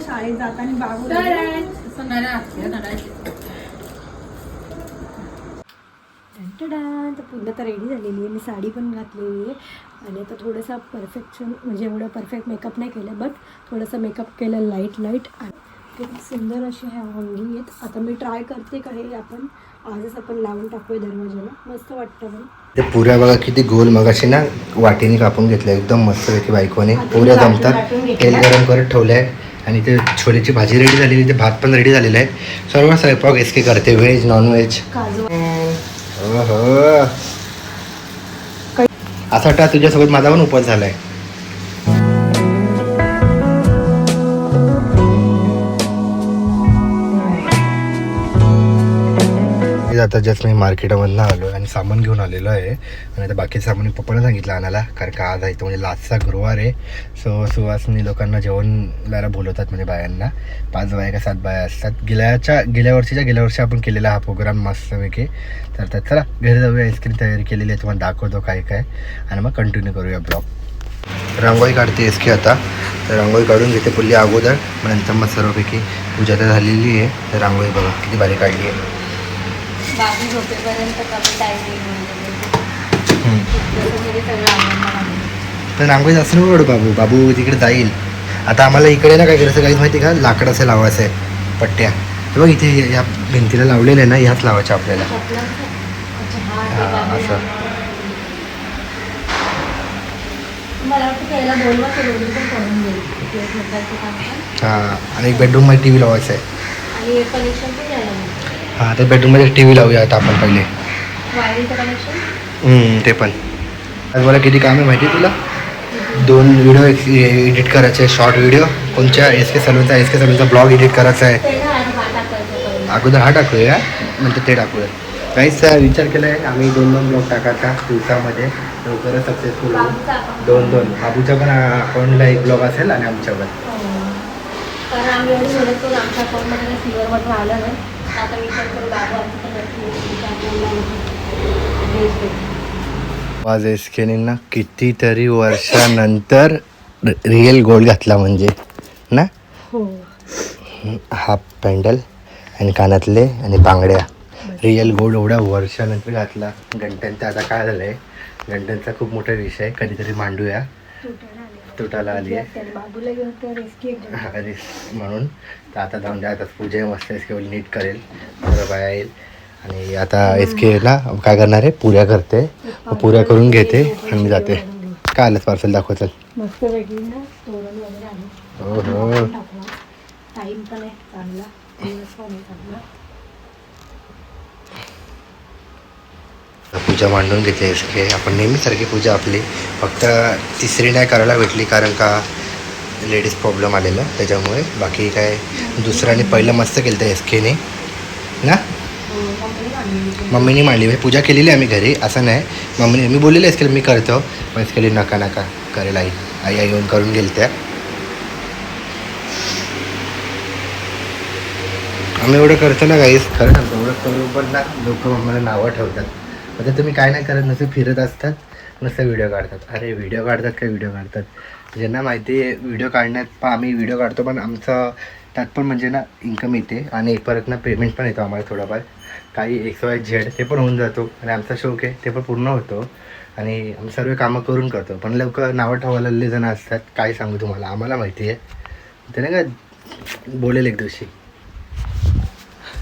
शाळेत जाताना बाबू तर पूर्ण तर रेडी झालेली आहे. मी साडी पण घातलेली आहे. आणि आता थोडंसं परफेक्शन म्हणजे एवढं परफेक्ट मेकअप नाही केलं बट थोडंसं मेकअप केलं लाइट लाइट खूप सुंदर असे ह्या वांगी आहेत. आता मी ट्राय करते का हे आपण आजच आपण लावून टाकूया दरवाजाला मस्त वाटतं पण ते पुऱ्या बघा किती गोल मगाशी ना वाटीने कापून घेतल्या. एकदम मस्तपैकी बायकोने. पुऱ्या जमतात तेल. गरम करत ठेवलं आहे आणि ते छोलेची भाजी रेडी झालेली ते भात पण रेडी झालेलं आहे. सर्व स्वयंपाक एसके करते. व्हेज नॉन व्हेज काजू असं वाटतं तुझ्यासोबत माझा पण उपवास झालाय. आता जस्ट मी मार्केटमधनं आलो आणि सामान घेऊन आलेलो आहे. आणि आता बाकी सामान मी पप्पाला सांगितलं आणायला कारण का आज आहे तो म्हणजे लास्टचा गुरुवार आहे. सो सुवासनी लोकांना जेवणाला बोलवतात म्हणजे बायांना. पाच बाया का सात बाया असतात. गेल्याच्या गेल्या वर्षीच्या गेल्या वर्षी आपण केलेला हा प्रोग्राम मस्तपैकी. तर त्यात चला घरी जाऊया आईस्क्रीम तयारी केलेली आहे तुम्हाला दाखवतो काय काय. आणि मग कंटिन्यू करूया ब्लॉग रांगोळी काढते एसकी आता. तर रांगोळी काढून घेते पुल्ली अगोदर. मग नंतर मग सर्वपैकी पूजा तर झालेली आहे. तर रांगोळी बघा किती भारी काढली आहे. झोपेपर्यंत कमी टायमिंग पण रांगोळी जास्त नको काढू बाबू. बाबू तिकडे जाईल. आता आम्हाला इकडे ना काय करायचं काहीच माहिती का? लाकड असं लावायचं आहे. पट्ट्या. तर बघ इथे या भिंतीला लावलेल्या आहे ना ह्याच लावायच्या आपल्याला. हा, असं. हां आणि एक बेडरूममध्ये टी व्ही लावायचं आहे. पण हां तर बेडरूममध्ये टी व्ही लावूया आता आपण पहिले. हम्म, ते पण. आज मला किती काम आहे माहिती आहे तुला? दोन व्हिडिओ एडिट करायचे आहे शॉर्ट व्हिडिओ कोणच्या? एस के सलूनचा एस के सलूनचा ब्लॉग एडिट करायचा आहे. हा. अगोदर हा टाकूया नंतर ते टाकूया. काहीच विचार केला आहे आम्ही दोन दोन ब्लॉग टाकायचा दिवसामध्ये. लवकरच सक्सेसफुल. दोन दोन. बाबूच्या पण अकाउंटला एक ब्लॉग असेल आणि आमच्या पण हो. कारण आम्ही एवढी मेहनत करून आमच्या अकाउंटमध्ये आलं नाही. आता विचार करू बाबू. आज कितीतरी वर्षानंतर रिअल गोल्ड घातला म्हणजे ना? हो. हाफ पॅन्डल आणि कानातले आणि बांगड्या. रिअल गोल्ड एवढ्या वर्षानंतर घातला. गंटनचा आता काय झालं आहे गंटनचा खूप मोठा विषय. कधीतरी मांडूया. तुटायला आली. आहे. बाबूला म्हणून तर आता जाऊन द्या. आता पूजा मस्त एस के नीट करेल. बरं बाया येईल. आणि आता एस केला काय करणार आहे? पुऱ्या करते. पुऱ्या करून घेते आणि मी जाते. काय आलं पार्सल दाखव चल हो हो टाईम पण आहे चांगला दिवस पण आहे चांगला पूजा मांडून घेतली एस के आपण नेहमीसारखी पूजा आपली. फक्त तिसरी नाही करायला भेटली कारण का लेडीज प्रॉब्लेम आलेला त्याच्यामुळे. बाकी काय दुसऱ्याने पहिलं मस्त केलं एस केने ना? मम्मीने मांडली. म्हणजे पूजा केलेली आहे आम्ही घरी. असं नाही. मम्मीने मी बोललेलं एस की मी करतो. पण एस केली नका नका. करेल आई. आई येऊन करून गेल त्या आम्ही एवढं करतो ना काहीच खरं सांगतो एवढं करून पण ना लोक मला नावं ठेवतात. आता तुम्ही काय नाही करत नसे फिरत असतात नुसतं व्हिडिओ काढतात. अरे व्हिडिओ काढतात काय व्हिडिओ काढतात? ज्यांना माहिती आहे व्हिडिओ काढण्यात पण आम्ही व्हिडिओ काढतो पण आमचं त्यात पण म्हणजे ना इन्कम येते आणि परत ना पेमेंट पण येतो आम्हाला थोडाफार. काही एक्स वाय झेड ते पण होऊन जातो आणि आमचा शौक आहे ते पण पूर्ण होतो. आणि आम्ही सर्व कामं करून करतो. पण लोक नावं ठेवायला जण असतात काय सांगू तुम्हाला? आम्हाला माहिती आहे. ते नाही का बोलेल एक दिवशी.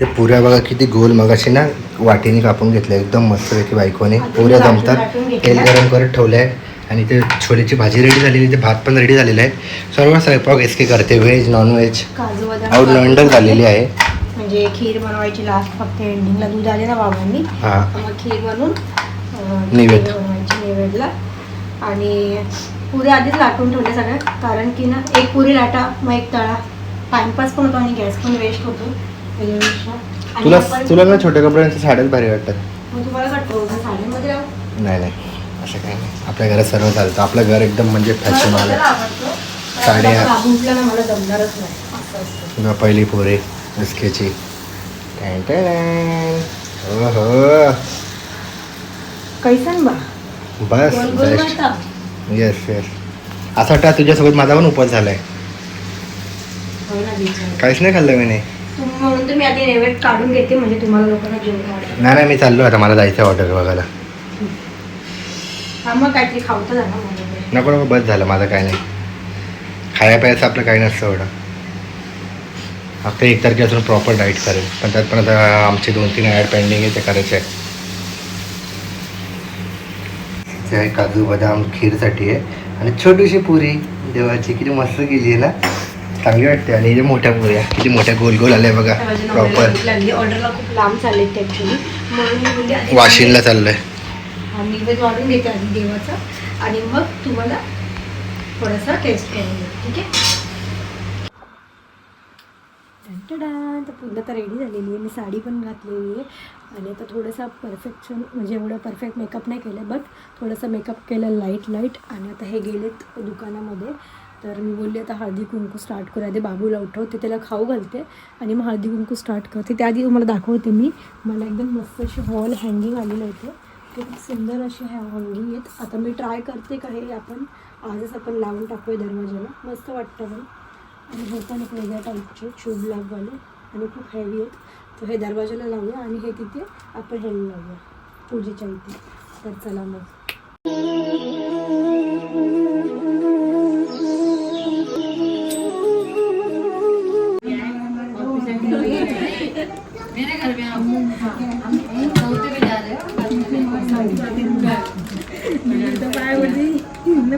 ते पुऱ्या बघा किती गोल मगाशी ना वाटीने कापून घेतल्या एकदम मस्तपैकी बायकोने. पुऱ्या घेतल्या. तेल गरम करत ठेवलं आहे आणि ते छोलेची भाजी रेडी झालेली ते भात पण रेडी झालेलं आहे. सर्व स्वयंपाक एसके करते व्हेज नॉन व्हेज काजू बदाम ऑलराऊंडर झालेली आहे. म्हणजे खीर बनवायची लास्ट फक्त एंडिंगला दूध आले ना बाबांनी. हां. मग खीर बनवून नैवेद्य. बनवायची नैवेद्यला आणि पुरी आधीच लाटून ठेवल्या सगळ्या कारण की ना एक पुरी लाटा मग एक तळा. टाइमपास पण होतो आणि गॅस पण वेस्ट होतो. त्याच्यापेक्षा. तुला तुला ना छोट्या कपड्यांच्या साड्याच भारी वाटतात? मग तुम्हाला वाटतो साडीमध्ये राहू? नाही नाही. असं काही नाही. आपल्या घरात सर्व चालतं. आपलं घर एकदम म्हणजे फॅशन आलं आवडतो? साड्या. उठला ना मला जमणारच नाही. असं असतं. किंवा पहिली पोरे एसकेची ओहो. कैसन बा? बस गोल गोल बेस्ट वाटा. येस येस असं वाटतं तुझ्यासोबत माझा पण उपवास झालाय. हो ना बिचारा. काहीच नाही खाल्लं मी. नाही म्हणून तुम्ही आधी नैवेद्य काढून घेते म्हणजे तुम्हाला लोकांना जेवण नाही नाही मी चाललो आता मला जायचं ऑर्डर बघायला. हा मग काहीतरी खावतं झालं नको नको बस झालं माझं काय नाही. खाया प्यायचं आपलं काही नसतं एवढं. फक्त एक तारखेपासून प्रॉपर डाईट करेल पण त्यात पण आता आमचे दोन तीन ॲड पेंडिंग आहे ते करायचे आहे काजू बदाम खीरसाठी आहे. आणि छोटीशी पुरी देवाची किती मस्त केली आहे ना. चांगली वाटते आणि हे मोठ्या पुऱ्या किती मोठ्या गोल गोल आल्या बघा प्रॉपर ऑर्डरला खूप लांब चालले ते ॲक्च्युली म्हणून हा वाढून घेते आधी देवाचा. आणि मग तुम्हाला थोडासा टेस्ट करून ठीक आहे? तर पुन्हा तर रेडी झालेली आहे. मी साडी पण घातलेली आहे. आणि आता थोडंसं परफेक्शन म्हणजे एवढं परफेक्ट मेकअप नाही केलं बट थोडंसं मेकअप केलं लाइट लाइट आणि आता हे गेलेत दुकानामध्ये. तर मी बोलली आता हळदी कुंकू स्टार्ट करू आधी बाबूला उठवते त्याला खाऊ घालते आणि मग हळदी कुंकू स्टार्ट करते. त्याआधी तुम्हाला दाखवते मी. मला एकदम मस्त अशी हॉल हँगिंग आलेलं होतं. ते खूप सुंदर असे हॅ हँगिंग आहेत. आता मी ट्राय करते का हे आपण आजच आपण लावून टाकूया दरवाजाला. मस्त वाटतं पण आणि हे पण एक वेगळ्या टाईपचे ट्यूब लागवाले आणि खूप हेवी आहेत. तर हे दरवाजाला लावूया आणि हे तिथे आपण हे लावूया. पूजेच्या इथे. तर चला मग.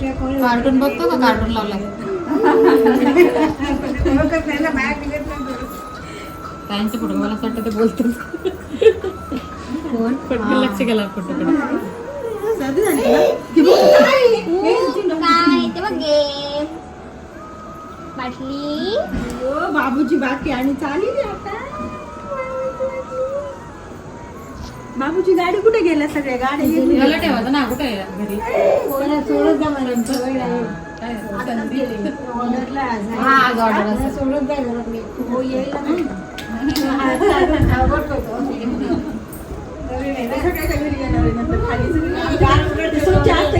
कार्टून बघतो का कार्टून लावला? त्यांच्या फोटो मला असं वाटतं ते पटकन लक्ष गेला फोटोकडे बाटली. बाबूची बाकी आणि चालली आता. बाबूची गाडी कुठे गेल्या सगळ्या गाडी ठेवायचं ना कुठे घरी. हा हो येईल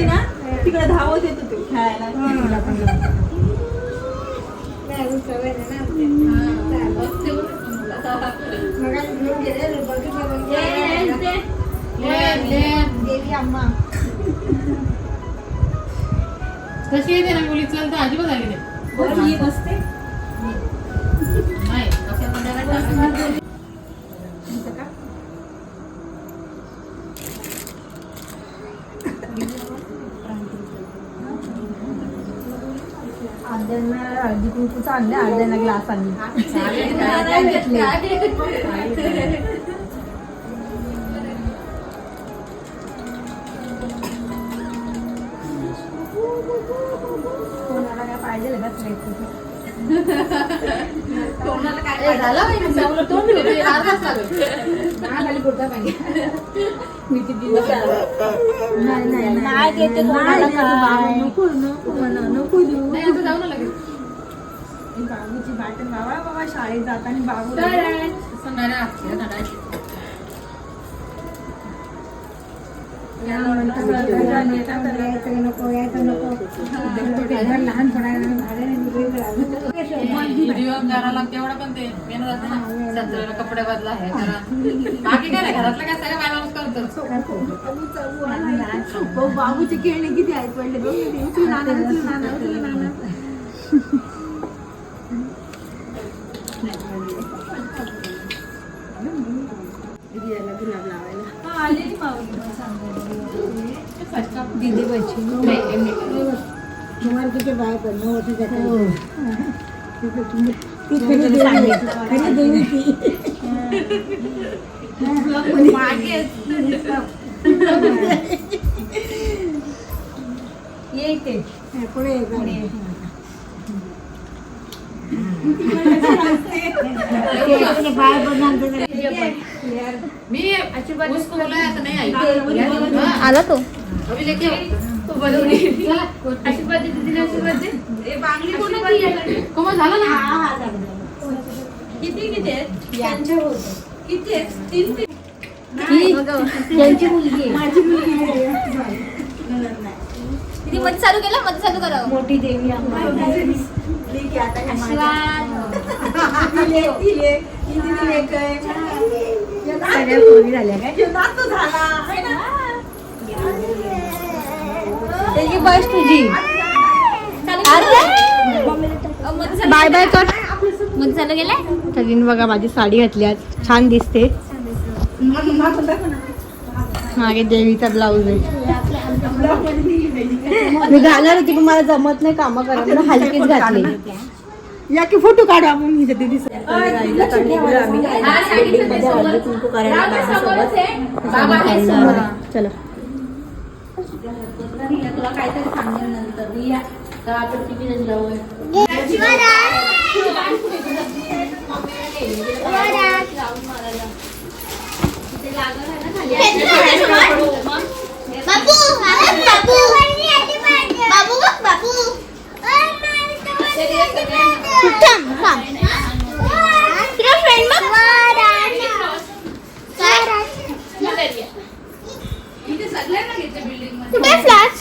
ना. तिकडे धावत येतो ते खेळायला. कशी येते ना मुली? चल तर अजिबात आली नाही. बसते. नाही. असं संध्याकाळी टाकायचं. अर्ध्यांना हळदी कुंकूचा आणले अर्ध्यांना ग्लास आणले घ्यायचं. ए, झालं बाई, मग चांगलं तोंड ठेवते, अर्धा तास लागेल. नाही नाही नाही देते कोणाला नाही, काय. नको नको म्हणा नको देऊ नाही, आता जाऊ ना लगेच. बाबूची बाटल बाबा बाबा शाळेत जाताना बाबू यायचं नको ना, असं नाही ना. तेवढं पण ते मेहनत कपडे बदला हे बाकी काय नाही घरातलं काय सगळं करतो. बाबूचे खेळणे किती आहेत पडले नाना नाना नाना लावायला दीदी बची तुम्हाला तिथे बाय मी ऊस तोडलाय आता नाही आई हा. आला तो अभी लेके आओ. चला. कोमल झालं ना यांची मुलगी माझी मुलगी आहे. ती मध्ये चालू केलं मध्ये चालू करावं मोठी देवी आहे. लेकी आता हे माझ्या- ती लेक, ती लेक, ही तिची लेक आहे. सगळ्या पोरी झाल्या है? त्याची बस तुझी. बाय बाय कर. गेलाय? तरीन बघा माझी साडी घातली आज. छान दिसते. मागे देवीचा ब्लाऊज आहे. मी घालणार होती पण मला जमत नाही कामं करा म्हणून हलकीच घातली. या की फोटो काढू आपण हिच्या दीदी चला तुला काहीतरी सांगेन नंतर रिया तर आपण टीव्ही जाऊ बाबू बाबू बाबू. बघ बाबू थांब थांब तुला फ्रेंड बघ कुठे फ्लॅश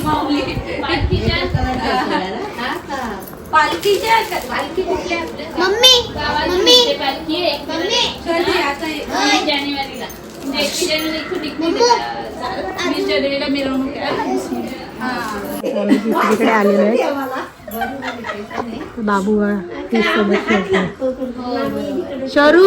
माऊली पालखीच्या पालखी कुठल्या आपल्या मम्मी मम्मी गावाची पालखी आहे मम्मी कधी आता वीस जानेवारीला म्हणजे एकवीस जानेवारी इथून निघते ते, वीस जानेवारीला मिरवणूक आहे आम्ही दुसरीकडे आलेलो आहे बाबू तीस सोबत खेळतो शरू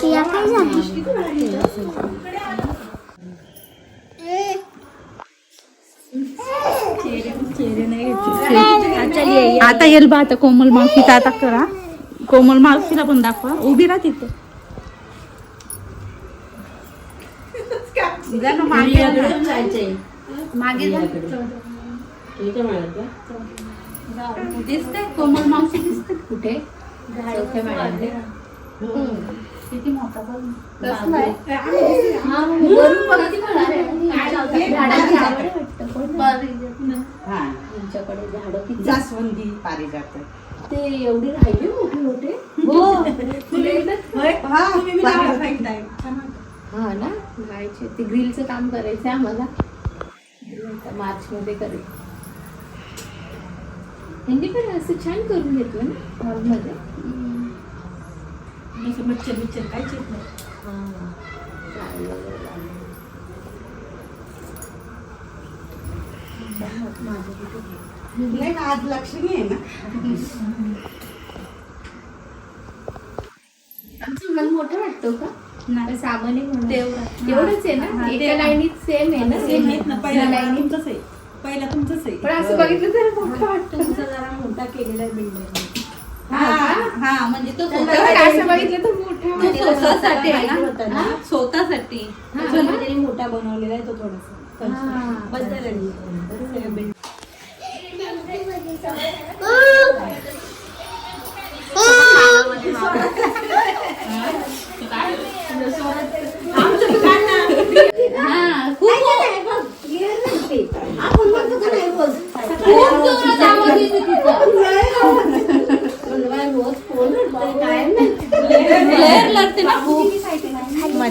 टिया काय झाली? आता येईल बा आता कोमल मावशीचा आता करा. कोमल मावशीला पण दाखवा. उभी राहा तिथे. मागे. दिसते कोमल मावशी दिसते कुठे. किती मोठा बघ. कसला आहे? हा, वरून तुमच्याकडे झाडं किती जास्वंदी पारिजात ते एवढी राहिली मोठे मोठे? हो. येतात? हा. ना? जायचे ते ग्रिलचं काम करायचं आहे आम्हाला. मार्च मध्ये करेल. त्यांनी पण असं छान करून घेतलं ना हॉलमध्ये. असं मच्छर बिच्छर काहीच येत नाही आज लक्ष्मी आहे ना मन मोठं वाटतो का नाही साबण एवढंच आहे ना लाईनीत सेम आहे ना सेम आहेत ना पहिल्या लाईनीतच आहे पहिला तुमचंच आहे पण असं बघितलं तर मोठं वाटतं तुमचा जरा मोठा केलेला बिल्डिंग म्हणजे म्हणजे स्वतःसाठी आहे ना? म्हणजे मोठा बनवलेला आहे तो थोडासा. हा खूप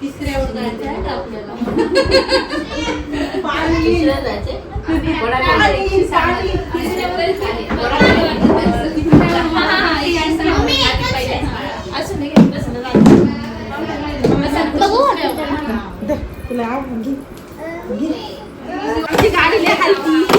तिसऱ्या उदायचं आहे. आपल्याला hadiye hadi.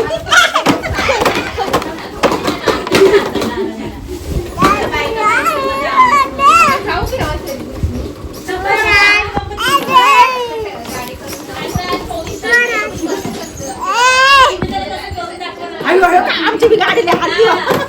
आमची गाडी हल्ली